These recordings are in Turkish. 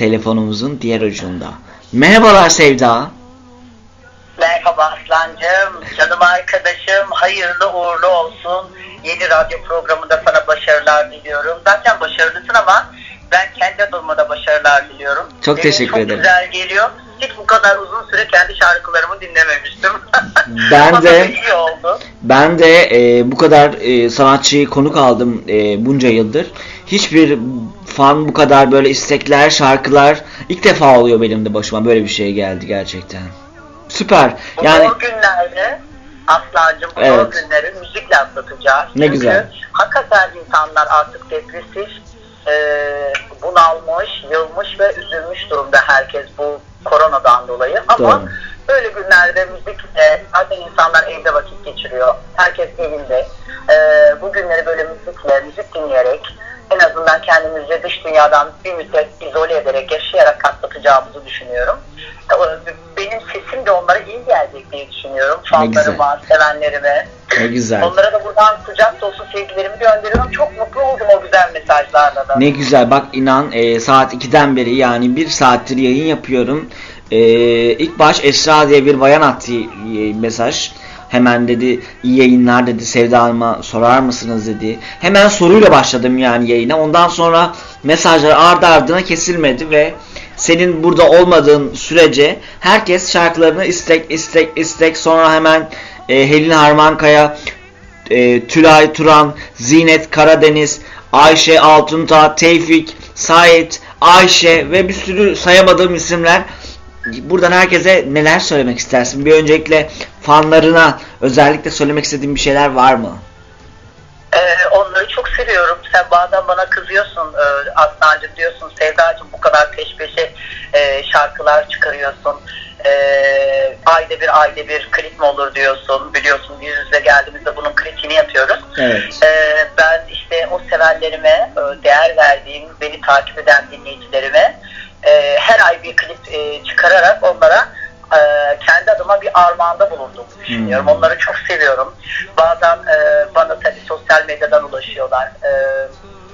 telefonumuzun diğer ucunda. Merhabalar Sevda. Merhaba Aslancığım, canım arkadaşım, hayırlı uğurlu olsun. Yeni radyo programında sana başarılar diliyorum. Zaten başarılısın ama ben kendi adıma da başarılar diliyorum. Çok Senin teşekkür çok ederim. güzel geliyor. Hiç bu kadar uzun süre kendi şarkılarımı dinlememiştim. Ben de- iyi oldu. Ben de e, bu kadar e, sanatçıyı konuk aldım e, bunca yıldır. Hiçbir fan bu kadar böyle istekler, şarkılar ilk defa oluyor benim de başıma böyle bir şey geldi gerçekten. Süper. Bu Yani zor günlerde Aslancığım bu Evet. günleri müzikle atlatacağız. Ne Çünkü güzel. hakikaten insanlar artık depresif, e, bunalmış, yılmış ve üzülmüş durumda herkes bu koronadan dolayı. Ama Doğru. böyle günlerde müzikle zaten insanlar evde vakit geçiriyor. Herkes evinde. E, bu günleri böyle müzikle, müzik dinleyerek en azından kendimizi dış dünyadan bir müddet izole ederek, yaşayarak atlatacağımızı düşünüyorum. E, Benim sesim de onlara iyi gelecek diye düşünüyorum. güzel. Fanlarıma, sevenlerime. ne güzel. Onlara da buradan kucak dolusu sevgilerimi gönderiyorum. Çok mutlu oldum o güzel mesajlarla da. Ne güzel bak inan e, saat 2'den beri yani bir saattir yayın yapıyorum. E, ilk baş Esra diye bir bayan attı e, mesaj. Hemen dedi iyi yayınlar dedi Sevda Hanım'a sorar mısınız dedi. Hemen soruyla başladım yani yayına. Ondan sonra mesajlar ardı ardına kesilmedi ve senin burada olmadığın sürece herkes şarkılarını istek istek istek sonra hemen e, Helin Harmankaya e, Tülay Turan, Zinet Karadeniz, Ayşe Altunta, Tevfik, Sait, Ayşe ve bir sürü sayamadığım isimler. Buradan herkese neler söylemek istersin? Bir öncelikle fanlarına özellikle söylemek istediğin bir şeyler var mı? Ee, onları çok seviyorum. Sen bazen bana kızıyorsun e, Aslancığım diyorsun Sevdacığım bu kadar peş peşe e, şarkılar çıkarıyorsun. E, ayda bir ayda bir klip mi olur diyorsun. Biliyorsun yüz yüze geldiğimizde bunun klipini yapıyoruz. Evet. Ee, ben işte o sevenlerime, e, değer verdiğim, beni takip eden dinleyicilerime e, her ay bir klip e, çıkararak onlara e, kendi adıma bir armağanda bulunduğumu düşünüyorum. Hmm. Onları çok seviyorum. Bazen e, bana tabii sosyal medyadan ulaşıyorlar. E,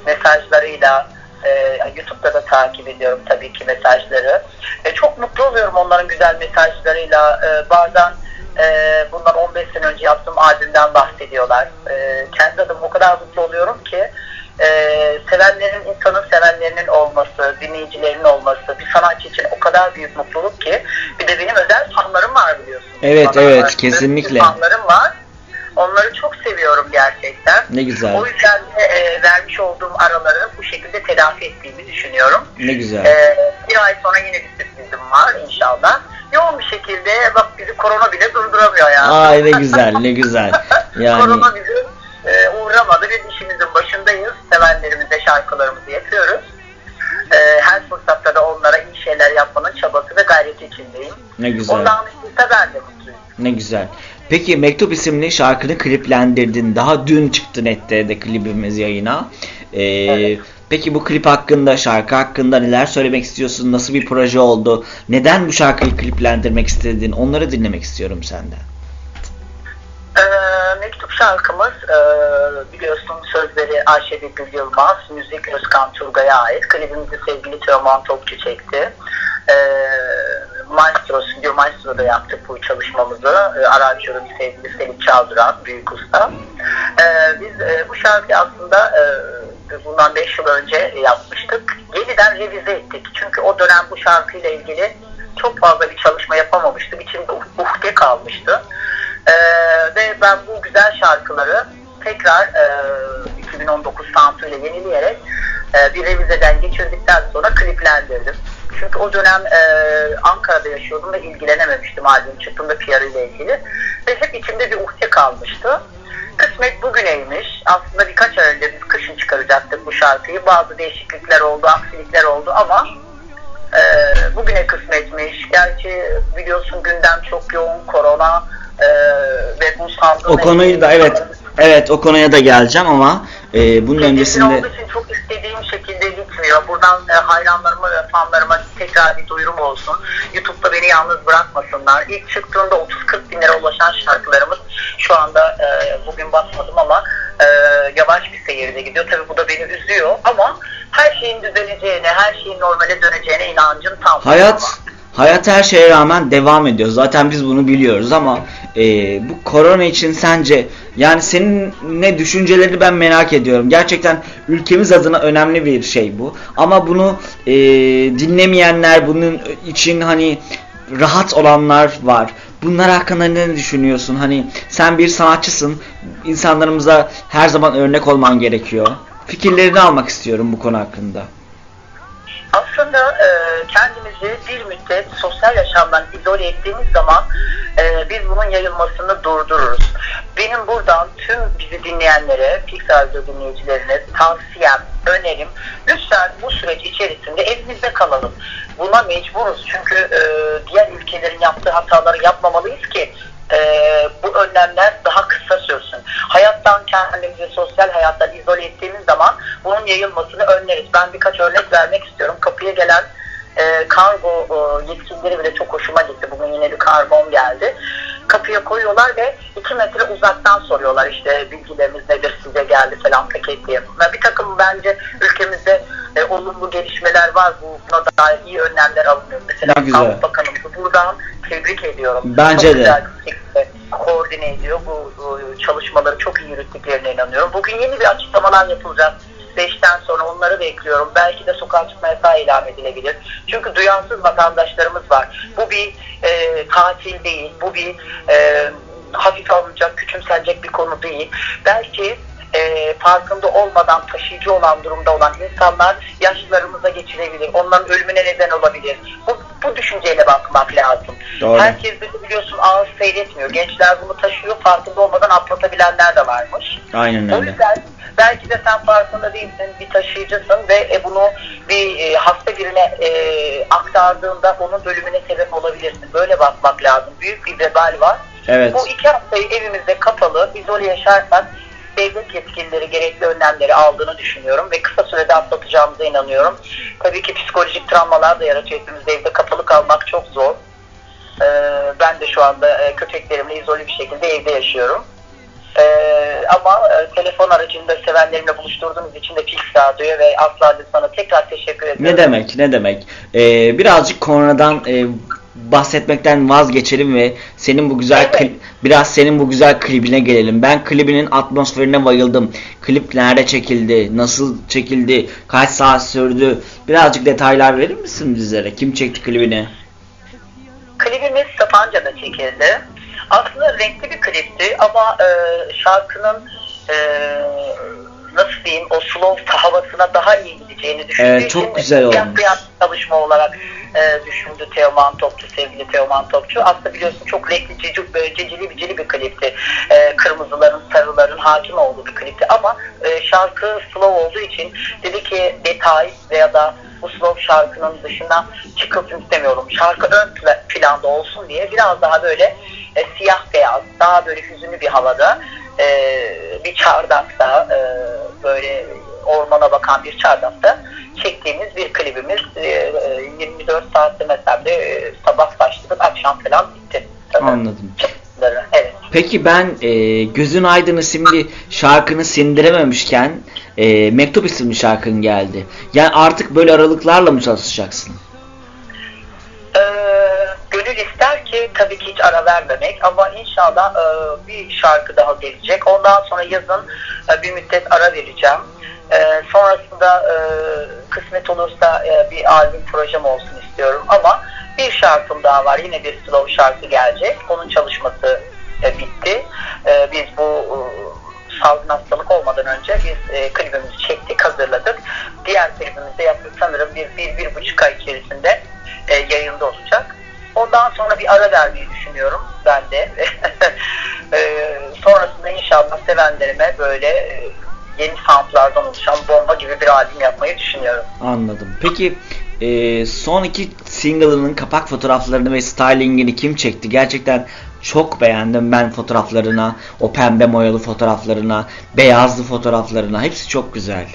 mesajlarıyla e, YouTube'da da takip ediyorum tabii ki mesajları. E, çok mutlu oluyorum onların güzel mesajlarıyla. E, bazen e, bundan 15 sene önce yaptığım albümden bahsediyorlar. E, kendi adıma o kadar mutlu oluyorum ki e, sevenlerin, insanın sevenlerinin olması, dinleyicilerinin olması bir sanatçı için o kadar büyük mutluluk ki bir de benim özel fanlarım var biliyorsun. Evet, Bana evet, karşı kesinlikle. Fanlarım var. Onları çok seviyorum gerçekten. Ne güzel. O yüzden de, e, vermiş olduğum araları bu şekilde telafi ettiğimi düşünüyorum. Ne güzel. Ee, bir ay sonra yine bir sürprizim var inşallah. Yoğun bir şekilde bak bizi korona bile durduramıyor yani. Ay ne güzel, ne güzel. Yani korona bizi e, uğramadı. Biz işimizin başındayız. Sevenlerimize şarkılarımızı yapıyoruz. E, her fırsatta da onlara iyi şeyler yapmanın çabası ve gayreti içindeyim. ne güzel. Ondan dışında ben de mutluyum. Ne güzel. Peki Mektup isimli şarkını kliplendirdin. Daha dün çıktı nette de klibimiz yayına. Ee, Evet. Peki bu klip hakkında, şarkı hakkında neler söylemek istiyorsun? Nasıl bir proje oldu? Neden bu şarkıyı kliplendirmek istedin? Onları dinlemek istiyorum senden. Şarkımız e, biliyorsun sözleri Ayşe Bülbül Yılmaz, müzik Özkan Turgay'a ait. Klibimizi sevgili Teoman Topçu çekti. Ee, Maestro, Stüdyo Maestro'da yaptık bu çalışmamızı. Ee, aranjörüm sevgili Selim Çaldıran, büyük usta. Ee, biz e, bu şarkıyı aslında e, bundan 5 yıl önce yapmıştık. Yeniden revize ettik. Çünkü o dönem bu şarkıyla ilgili çok fazla bir çalışma yapamamıştık. İçimde uh- uhde kalmıştı. Ee, ve ben bu güzel şarkıları tekrar e, 2019 sounduyla yenileyerek e, bir revizeden geçirdikten sonra kliplendirdim. Çünkü o dönem e, Ankara'da yaşıyordum ve ilgilenememiştim albüm çıktığında PR ile ilgili. Ve hep içimde bir uhde kalmıştı. Kısmet bugüneymiş. Aslında birkaç ay önce biz kışın çıkaracaktık bu şarkıyı. Bazı değişiklikler oldu, aksilikler oldu ama e, bugüne kısmetmiş. Gerçi biliyorsun gündem çok yoğun, korona e, ve bu salgın. O konuyu da evet, evet o konuya da geleceğim ama e, bunun Öncesinde... öncesinde olduğu için çok istediğim şekilde gitmiyor. Buradan e, hayranlarıma ve fanlarıma tekrar bir duyurum olsun. YouTube'da beni yalnız bırakmasınlar. İlk çıktığında 30-40 bin lira ulaşan şarkılarımız şu anda e, bugün basmadım ama e, yavaş bir seyirde gidiyor. Tabii bu da beni üzüyor ama her şeyin düzeleceğine, her şeyin normale döneceğine inancım tam. Hayat hayat her şeye rağmen devam ediyor. Zaten biz bunu biliyoruz ama e, bu korona için sence yani senin ne düşüncelerini ben merak ediyorum. Gerçekten ülkemiz adına önemli bir şey bu. Ama bunu e, dinlemeyenler bunun için hani rahat olanlar var. Bunlar hakkında ne düşünüyorsun? Hani sen bir sanatçısın. İnsanlarımıza her zaman örnek olman gerekiyor. Fikirlerini almak istiyorum bu konu hakkında. Aslında e, kendimizi bir müddet sosyal yaşamdan izole ettiğimiz zaman e, biz bunun yayılmasını durdururuz. Benim buradan tüm bizi dinleyenlere, Pixar dinleyicilerine tavsiyem, önerim lütfen bu süreç içerisinde evinizde kalalım. Buna mecburuz çünkü e, diğer ülkelerin yaptığı hataları yapmamalıyız ki e, bu önlemler daha kısa sürsün. Hayattan kendimizi sosyal hayattan izole ettiğimiz zaman bunun yayılmasını önleriz. Ben birkaç örnek vermek istiyorum. Kapıya gelen e, kargo e, yetkilileri bile çok hoşuma gitti. Bugün yine bir karbon geldi. Kapıya koyuyorlar ve 2 metre uzaktan soruyorlar işte bilgileriniz nedir size geldi falan paket diye. Ve Bir takım bence ülkemizde e, olumlu gelişmeler var. Buna dair iyi önlemler alınıyor. Mesela. Sağlık Bakanımızı buradan tebrik ediyorum. Bence çok de. Güzel koordine ediyor. Bu, bu çalışmaları çok iyi yürüttüklerine inanıyorum. Bugün yeni bir açıklamalar yapılacak. 5'ten sonra onları bekliyorum. Belki de sokağa çıkma yasağı ilan edilebilir. Çünkü duyansız vatandaşlarımız var. Bu bir e, tatil değil. Bu bir e, hafif alınacak, küçümsenecek bir konu değil. Belki e, farkında olmadan taşıyıcı olan durumda olan insanlar yaşlarımıza geçirebilir. Onların ölümüne neden olabilir. Bu, bu düşünceyle bakmak lazım. Doğru. Herkes de biliyorsun ağır seyretmiyor. Gençler bunu taşıyor. Farkında olmadan atlatabilenler de varmış. Aynen O öyle. yüzden belki de sen farkında değilsin, bir taşıyıcısın ve e, bunu bir e, hasta birine e, aktardığında onun ölümüne sebep olabilirsin. Böyle bakmak lazım. Büyük bir vebal var. Evet. Bu iki haftayı evimizde kapalı, izole yaşarsak devlet yetkilileri gerekli önlemleri aldığını düşünüyorum ve kısa sürede atlatacağımıza inanıyorum. Tabii ki psikolojik travmalar da yaratıyor. Hepimiz evde kapalı kalmak çok zor. Ee, ben de şu anda e, köpeklerimle izole bir şekilde evde yaşıyorum. Ee, ama e, telefon aracında sevenlerimle buluşturduğunuz için de Pix Radyo'ya ve Asla sana tekrar teşekkür ediyorum. Ne demek ne demek. Ee, birazcık koronadan e, bahsetmekten vazgeçelim ve senin bu güzel biraz senin bu güzel klibine gelelim. Ben klibinin atmosferine bayıldım. Klip nerede çekildi? Nasıl çekildi? Kaç saat sürdü? Birazcık detaylar verir misin bizlere? Kim çekti klibini? Klibimiz Sapanca'da çekildi. Aslında renkli bir klipti ama e, şarkının e, nasıl diyeyim o slow havasına daha iyi gideceğini düşündüğü Evet, çok için güzel olmuş. çalışma olarak e, düşündü Teoman Topçu, sevgili Teoman Topçu. Aslında biliyorsun çok renkli, cici, böyle cicili bicili bir klipti. E, kırmızıların, sarıların hakim olduğu bir klipti ama e, şarkı slow olduğu için dedi ki detay veya da bu slow şarkının dışına çıkılsın istemiyorum. Şarkı ön pla- planda olsun diye biraz daha böyle e, siyah beyaz, daha böyle hüzünlü bir havada e, bir çardakta e, böyle ormana bakan bir çardakta çektiğimiz bir klibimiz. E, e, 24 saat demesem de e, sabah başladık, akşam falan bitti. Tabii. Anladım. Evet. Peki ben e, Gözün Aydın isimli şarkını sindirememişken e, Mektup isimli şarkın geldi. Yani artık böyle aralıklarla mı çalışacaksın? Ee, gönül ister ki tabii ki hiç ara vermemek ama inşallah e, bir şarkı daha gelecek. Ondan sonra yazın e, bir müddet ara vereceğim. E, sonrasında e, kısmet olursa e, bir albüm projem olsun istiyorum ama bir şarkım daha var. Yine bir slow şarkı gelecek. Onun çalışması e, bitti. E, biz bu e, salgın hastalık olmadan önce biz e, klibimizi çektik, hazırladık. Diğer klibimizde yaklaşık sanırım bir, bir, bir buçuk ay içerisinde e, yayında olacak. Ondan sonra bir ara vermeyi düşünüyorum ben de. e, sonrasında inşallah sevenlerime böyle e, yeni soundlardan oluşan bomba gibi bir albüm yapmayı düşünüyorum. Anladım. Peki e, son iki single'ının kapak fotoğraflarını ve stylingini kim çekti? Gerçekten çok beğendim ben fotoğraflarına, o pembe moyalı fotoğraflarına, beyazlı fotoğraflarına. Hepsi çok güzel.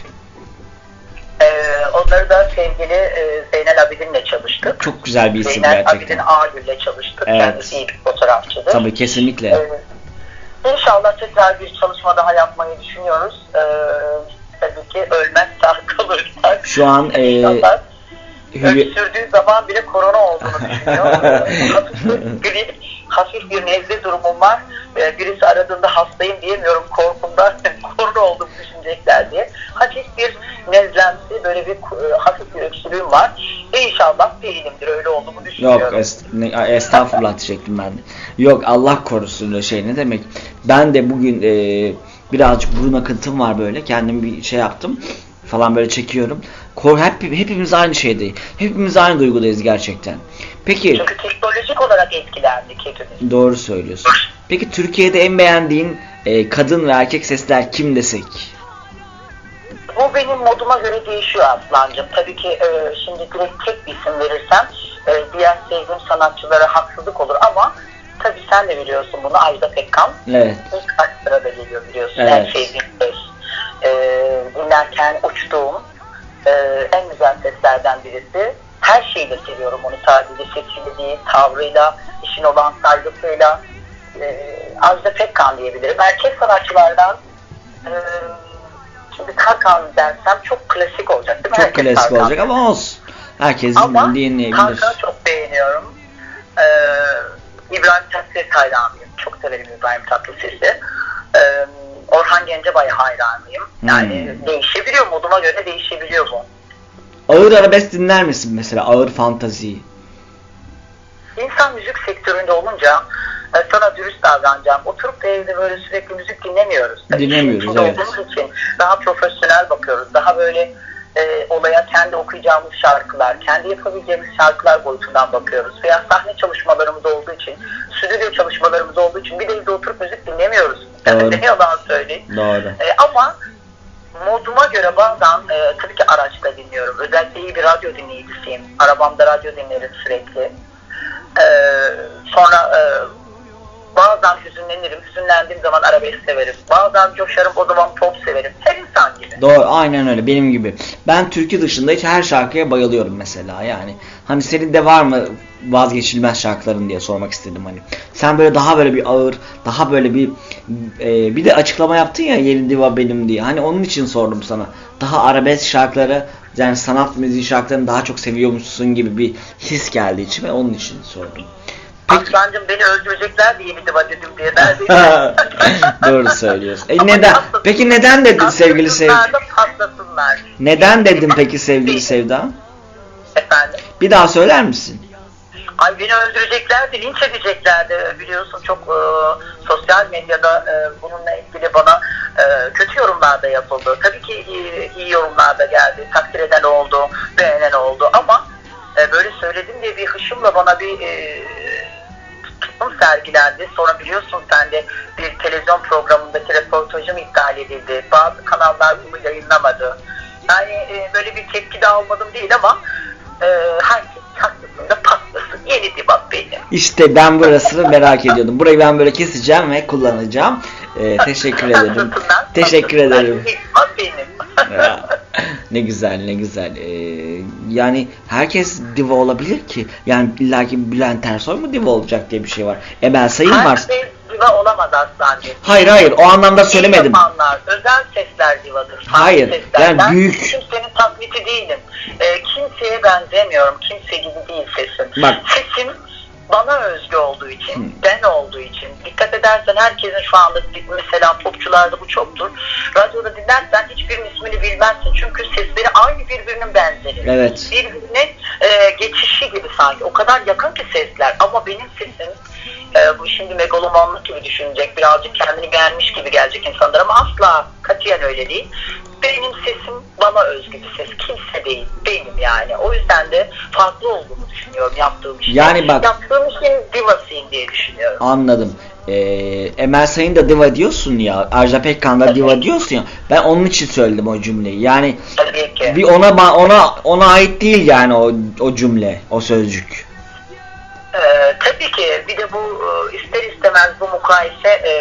Onları da sevgili e, Zeynel Abidin'le çalıştık. güzel bir isim Zeynep gerçekten. Abidin Ağgül'le çalıştık. Evet. Kendisi iyi bir fotoğrafçıdır. Tabii kesinlikle. Ee, İnşallah tekrar bir çalışma daha yapmayı düşünüyoruz. Ee, tabii ki ölmezsek kalırsak. Şu an e, İnşallah Hülya- öksürdüğü zaman bile korona olduğunu düşünüyor. grip, hafif bir nezle durumum var. Ee, birisi aradığında hastayım diyemiyorum korkumdan korona olduğumu düşünecekler diye. Hafif bir nezlemsi, böyle bir e, hafif bir öksürüğüm var. İnşallah değilimdir, öyle olduğumu düşünüyorum. Yok est- estağfurullah diyecektim ben de. Yok Allah korusun öyle şey ne demek. Ben de bugün e, birazcık burun akıntım var böyle. Kendim bir şey yaptım falan böyle çekiyorum. Kor hep hepimiz aynı şeydeyiz. Hepimiz aynı duygudayız gerçekten. Peki Çünkü teknolojik olarak etkilendik hepimiz. doğru söylüyorsun. Peki Türkiye'de en beğendiğin e, kadın ve erkek sesler kim desek? Bu benim moduma göre değişiyor Aslancığım. Tabii ki e, şimdi direkt tek bir isim verirsem e, diğer sevdiğim sanatçılara haksızlık olur ama tabii sen de biliyorsun bunu Ajda Pekkan. Evet. İlk kaç sırada geliyor biliyorsun. Evet. En sevdiğim ses. E, dinlerken uçtuğum e, en güzel seslerden birisi. Her şeyle seviyorum onu sadece sesiyle değil, tavrıyla, işin olan saygısıyla. E, Ajda Pekkan diyebilirim. Erkek sanatçılardan e, Şimdi Tarkan dersem çok klasik olacak değil mi? Çok Herkes klasik Tarkan olacak ama olsun. Herkes Ama dinleyebilir. Tarkan'ı çok beğeniyorum. Ee, İbrahim Tatlıses hayranıyım. Çok severim İbrahim Tatlıses'i. Ee, Orhan Gencebay'a hayranıyım. Yani Hmm. değişebiliyor, moduma göre değişebiliyor bu. Ağır arabesk dinler misin mesela? Ağır fantazi. İnsan müzik sektöründe olunca e, sana dürüst davranacağım. Oturup da evde böyle sürekli müzik dinlemiyoruz. Dinlemiyoruz, içinde evet. olduğumuz için daha profesyonel bakıyoruz. Daha böyle e, olaya kendi okuyacağımız şarkılar, kendi yapabileceğimiz şarkılar boyutundan bakıyoruz. Veya sahne çalışmalarımız olduğu için, stüdyo çalışmalarımız olduğu için bir de evde oturup müzik dinlemiyoruz. Doğru. ne yalan söyleyeyim. Doğru. E, ama moduma göre bazen e, tabii ki araçta dinliyorum. Özellikle iyi bir radyo dinleyicisiyim. Arabamda radyo dinlerim sürekli. E, sonra e, bazen hüzünlenirim. Hüzünlendiğim zaman arabesk severim. Bazen coşarım o zaman pop severim. Her insan gibi. Doğru aynen öyle benim gibi. Ben türkü dışında hiç her şarkıya bayılıyorum mesela yani. Hani senin de var mı vazgeçilmez şarkıların diye sormak istedim hani. Sen böyle daha böyle bir ağır, daha böyle bir e, bir de açıklama yaptın ya yeni diva benim diye. Hani onun için sordum sana. Daha arabesk şarkıları yani sanat müziği şarkılarını daha çok seviyormuşsun gibi bir his geldi içime onun için sordum. Peki. Aslancım beni öldürecekler diye bir diva dedim diye. Doğru söylüyorsun. E neden? Peki neden dedin sevgili Sevda? Neden dedin peki sevgili Sevda? Efendim? Bir daha söyler misin? Ay beni öldüreceklerdi, linç edeceklerdi. Biliyorsun çok e, sosyal medyada e, bununla ilgili bana e, kötü yorumlar da yapıldı. Tabii ki iyi, iyi yorumlar da geldi. Takdir eden oldu, beğenen oldu ama e, böyle söyledim diye bir hışımla bana bir e, tutum sergilendi. Sonra biliyorsun sen de bir televizyon programındaki röportajım iptal edildi. Bazı kanallar bunu yayınlamadı. Yani e, böyle bir tepki de almadım değil ama e, herkes haklısın da patlasın. Yeni dibap benim. İşte ben burasını merak ediyordum. Burayı ben böyle keseceğim ve kullanacağım. Ee, teşekkür ederim. Teşekkür ederim. Benim. Ya, ne güzel ne güzel. Ee, yani herkes diva olabilir ki. Yani illaki Bülent Ersoy mu diva olacak diye bir şey var. Emel Sayın var. Herkes diva olamaz aslancığım. Hayır hayır o anlamda söylemedim. yapanlar, özel sesler divadır. Hayır, sesler. yani büyük- Kimsenin taklidi değilim. Ee, kimseye benzemiyorum. Kimse gibi değil sesim. Bak. Sesim bana özgü olduğu için, Hı. ben olduğu için. Dikkat edersen herkesin şu anda mesela popçularda bu çoktur. Radyoda dinlersen hiçbirinin ismini bilmezsin. Çünkü sesleri aynı birbirinin benzeri. Evet. Birbirine e, geçişi gibi sanki. O kadar yakın ki sesler. Ama benim sesim e, bu şimdi megalomanlık gibi düşünecek. Birazcık kendini beğenmiş gibi gelecek insanlar ama asla katiyen öyle değil. Benim sesim bana özgü bir ses. Kimse değil. Benim yani. O yüzden de farklı olduğunu düşünüyorum yaptığım işte. Yani bak- Yaptığım işin divasıyım diye düşünüyorum. Anladım. Ee, Emel Sayın da diva diyorsun ya. Ajda Pekkan da diva diyorsun ya. Ben onun için söyledim o cümleyi. Yani Tabii ki. bir ona ona ona ait değil yani o o cümle, o sözcük. Ee, tabii ki bir de bu e, ister istemez bu mukayese e,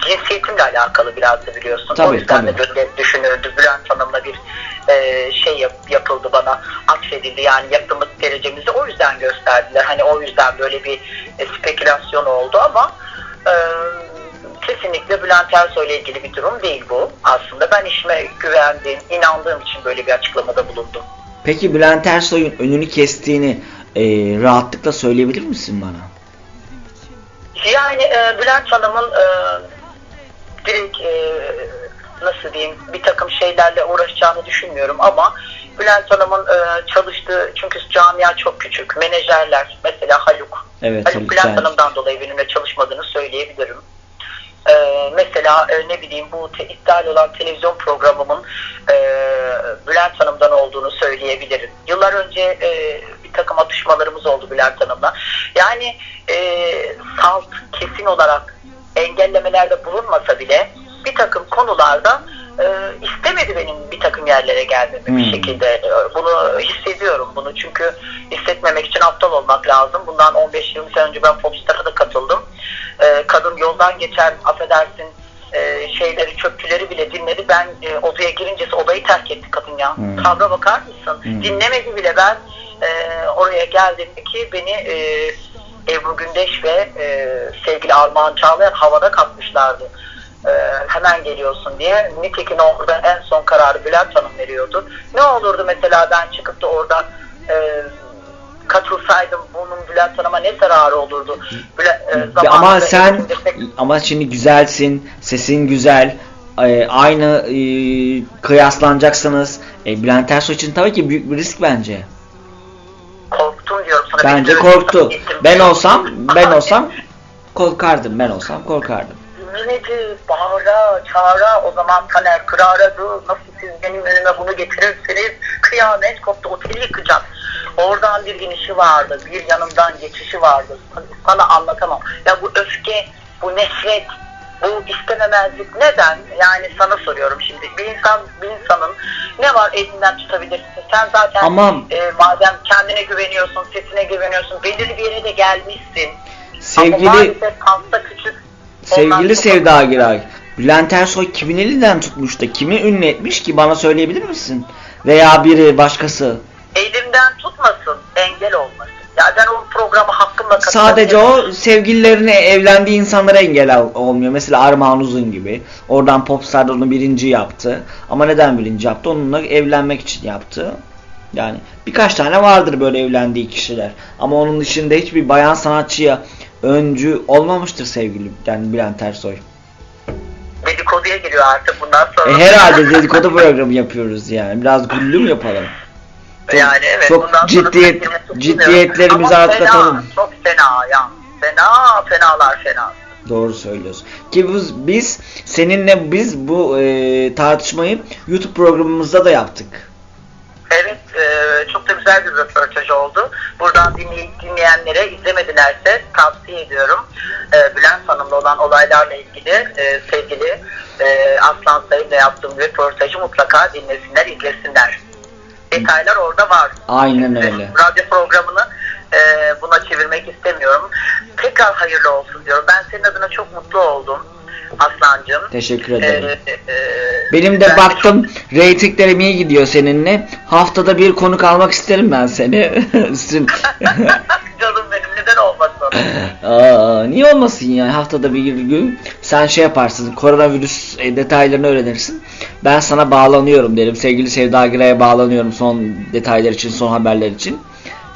cinsiyetimle alakalı biraz da biliyorsun. Tabii, o yüzden tabii. de böyle düşünüldü. Bülent Hanım'la bir e, şey yap- yapıldı bana atfedildi. Yani aşk derecemizi o yüzden gösterdiler. Hani o yüzden böyle bir e, spekülasyon oldu ama e, kesinlikle Bülent Ersoy ile ilgili bir durum değil bu. Aslında ben işime güvendiğim, inandığım için böyle bir açıklamada bulundum. Peki Bülent Ersoy'un önünü kestiğini e, rahatlıkla söyleyebilir misin bana? Yani e, Bülent Hanım'ın e, direkt e, nasıl diyeyim bir takım şeylerle uğraşacağını düşünmüyorum ama Bülent Hanım'ın e, çalıştığı çünkü camia çok küçük. Menajerler mesela Haluk. Evet, Haluk Haluk Bülent Şahin. Hanım'dan dolayı benimle çalışmadığını söyleyebilirim. E, mesela e, ne bileyim bu te- iptal olan televizyon programımın e, Bülent Hanım'dan olduğunu söyleyebilirim. Yıllar önce e, bir takım atışmalarımız oldu Bülent Hanım'la. Yani e, salt kesin olarak engellemelerde bulunmasa bile bir takım konularda e, istemedi benim bir takım yerlere gelmemi bir Hmm. şekilde. E, Bunu hissediyorum bunu çünkü hissetmemek için aptal olmak lazım. Bundan 15-20 sene önce ben Popstar'a da katıldım. E, kadın yoldan geçen affedersin e, şeyleri çöpçüleri bile dinledi. Ben e, odaya girince odayı terk etti kadın ya. Hmm. Kavra bakar mısın? Hmm. Dinlemedi bile ben e, oraya geldiğimde ki beni e, Ebru Gündeş ve e, sevgili Armağan Çağlayan havada katmışlardı. E, hemen geliyorsun diye. Nitekim orada en son kararı Bülent Hanım veriyordu. Ne olurdu mesela ben çıkıp da orada e, katılsaydım bunun Bülent Hanım'a ne zararı olurdu? Bülent, e, Ama sen ama şimdi güzelsin, sesin güzel. e, aynı e, kıyaslanacaksınız. E, Bülent Ersoy için tabii ki büyük bir risk bence. Korktum diyorum sana. Bence korktu. gittim. Ben olsam, ben olsam korkardım. Ben olsam korkardım. Milleti bağıra, çağıra, o zaman Taner Kırara'dı. Nasıl siz benim önüme bunu getirirsiniz? Kıyamet koptu, oteli yıkacak. Oradan bir inişi vardı, bir yanından geçişi vardı. Sana anlatamam. Ya bu öfke, bu nefret, bu istememezlik neden? Yani sana soruyorum şimdi. Bir insan, bir insanın ne var elinden tutabilirsin. Sen zaten Ama- e, madem kendine güveniyorsun, sesine güveniyorsun, belirli bir yere de gelmişsin. Ama Sevgili maalesef hasta küçük. Sevgili Sevda Giray, Bülent Ersoy kimin elinden tutmuş da kimi ünlü etmiş ki bana söyleyebilir misin? Veya biri başkası. Elimden tutmasın, engel olmasın. Ya ben o programa hakkımla. Sadece o sevgililerine evlendiği insanlara engel ol- olmuyor. Mesela Armağan Uzun gibi. Oradan Popstar'da onu birinci yaptı. Ama neden birinci yaptı? Onunla evlenmek için yaptı. Yani birkaç tane vardır böyle evlendiği kişiler. Ama onun dışında hiçbir bayan sanatçıya öncü olmamıştır sevgili yani Bülent Ersoy. Dedikoduya giriyor artık bundan sonra. E herhalde dedikodu programı yapıyoruz yani. Biraz güllü mü yapalım? Çok- yani evet, çok bundan ciddiyet- ciddiyetlerimizi Ama artık fena. Çok fena ya. Fena, fenalar fena. Doğru söylüyorsun. Ki biz, biz seninle biz bu e, tartışmayı YouTube programımızda da yaptık. Evet, e, çok da güzel bir röportaj oldu. Buradan dinley- dinleyenlere izlemedilerse tavsiye ediyorum. E, Bülent Hanım'la olan olaylarla ilgili e, sevgili e, Aslan Sayın'la yaptığım röportajı mutlaka dinlesinler, izlesinler. Detaylar orada var. Aynen öyle. Radyo programını e, buna çevirmek istemiyorum. Tekrar hayırlı olsun diyorum. Ben senin adına çok mutlu oldum Aslancığım. Teşekkür ederim. E, e, Benim de baktım reytinglerim iyi gidiyor seninle. Haftada bir konuk almak isterim ben seni. Canım neden olmasın? Aa, niye olmasın ya haftada bir gün sen şey yaparsın koronavirüs e, detaylarını öğrenirsin. Ben sana bağlanıyorum derim. Sevgili Sevda Giray'a bağlanıyorum son detaylar için, son haberler için.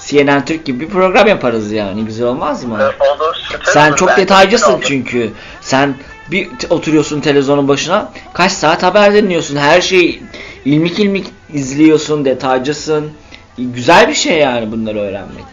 CNN Türk gibi bir program yaparız yani. Güzel olmaz mı? Ee, Olur, Sen olur çok bence. detaycısın çünkü. Sen bir oturuyorsun televizyonun başına. Kaç saat haber dinliyorsun. Her şeyi ilmik ilmik izliyorsun. Detaycısın. Güzel bir şey yani bunları öğrenmek.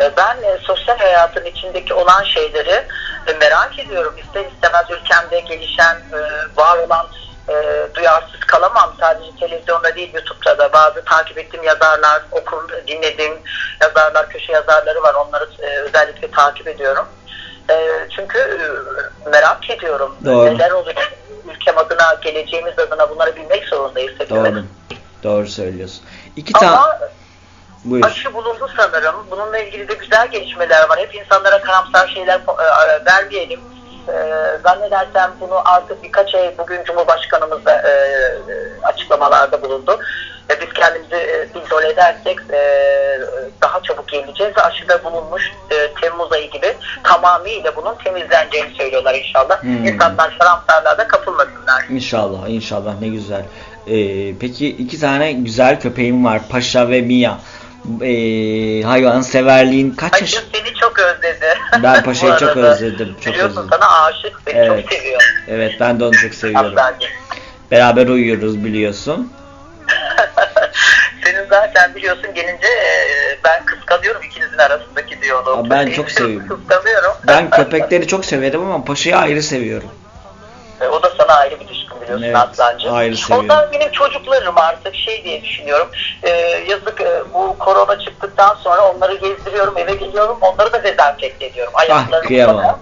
Ee, Ben e, sosyal hayatın içindeki olan şeyleri e, merak ediyorum. İster istemez ülkemde gelişen, e, var olan e, duyarsız kalamam. Sadece televizyonda değil YouTube'da da bazı takip ettiğim yazarlar, okur, dinlediğim yazarlar, köşe yazarları var. Onları e, özellikle takip ediyorum. E, çünkü e, merak ediyorum. Doğru. Neler oluyor? Ülkem adına, geleceğimiz adına bunları bilmek zorundayız hepimiz. Doğru. Doğru söylüyorsun. İki tane... Buyur. aşı bulundu sanırım. Bununla ilgili de güzel gelişmeler var. Hep insanlara karamsar şeyler e, vermeyelim. E, zannedersem bunu artık birkaç ay bugün Cumhurbaşkanımız da e, açıklamalarda bulundu. E, biz kendimizi e, izole edersek e, daha geleceğiz. ve Aşıda bulunmuş e, Temmuz ayı gibi tamamıyla bunun temizleneceğini söylüyorlar inşallah. Hmm. İnsanlar karamsarlığa da kapılmasınlar. İnşallah, inşallah ne güzel. Ee, peki iki tane güzel köpeğim var. Paşa ve Mia. Ee, hayvan severliğin kaç yaş? Aşkım seni çok özledi. Ben Paşa'yı çok özledim, çok Biliyorsun özledim. sana aşık, seni Evet. çok seviyor. Evet ben de onu çok seviyorum. Beraber uyuyoruz biliyorsun. Senin zaten biliyorsun gelince e, ben kıskanıyorum ikinizin arasındaki diyaloğu. Ben çok seviyorum. Kıskanıyorum. Ben köpekleri çok severim ama Paşa'yı ayrı seviyorum. E, O da sana ayrı bir düşkün biliyorsun Evet, ayrı seviyorum. Onlar benim çocuklarım artık şey diye düşünüyorum. E, yazık e, bu korona çıktıktan sonra onları gezdiriyorum eve geliyorum onları da dezenfekte ediyorum. Ayaklarını Ah, kıyamam.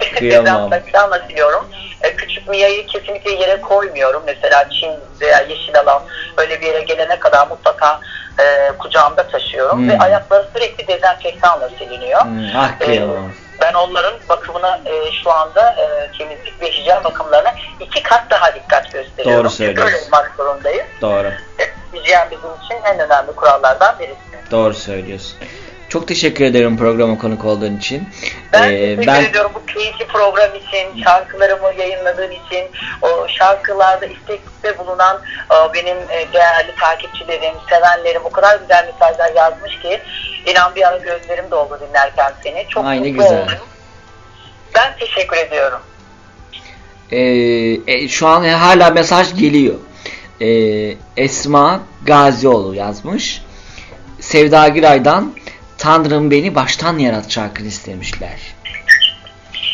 Kıyamam. dezenfektanla siliyorum. E, küçük Mia'yı kesinlikle yere koymuyorum. Mesela Çin veya yeşil alan öyle bir yere gelene kadar mutlaka e, kucağımda taşıyorum. Hmm. Ve ayakları sürekli dezenfektanla siliniyor. Hmm, ah E, kıyamam. Ben onların bakımına e, şu anda e, temizlik ve hijyen bakımlarına iki kat daha dikkat gösteriyorum. Doğru söylüyorsun. Böyle olmak zorundayız. Doğru. Hijyen bizim için en önemli kurallardan birisi. Doğru söylüyorsun. Çok teşekkür ederim programa konuk olduğun için. Ben Ee, teşekkür ben ediyorum bu keyifli program için, şarkılarımı yayınladığın için, o şarkılarda istekte bulunan o benim e, değerli takipçilerim, sevenlerim o kadar güzel mesajlar yazmış ki inan bir ara gözlerim doldu dinlerken seni. Çok Ay, ne mutlu güzel. oldum. Ben teşekkür ediyorum. Ee, e, şu an hala mesaj geliyor. Ee, Esma Gazioğlu yazmış. Sevda Giray'dan Tanrım beni baştan yarat şarkını istemişler.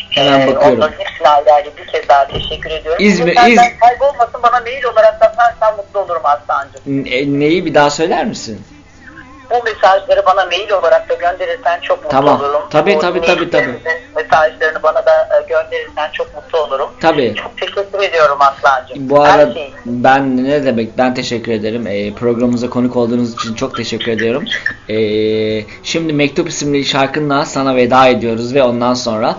Hemen Ee, bakıyorum. Onların hepsine ayrı ayrı bir kez daha teşekkür ediyorum. İzmir- Senden İz- kaybolmasın bana mail olarak atarsan mutlu olurum Aslancığım. Ne- neyi bir daha söyler misin? Bu mesajları bana mail olarak da gönderirsen çok mutlu Tamam. olurum. Tabii, tabii, tabii, tabii. Mesajlarını bana da e, gönderirsen çok mutlu olurum. Tabii. Çok teşekkür ediyorum Aslancığım. Bu arada şey ben ne demek ben teşekkür ederim. Ee, programımıza konuk olduğunuz için çok teşekkür ediyorum. Ee, şimdi Mektup isimli şarkınla sana veda ediyoruz ve ondan sonra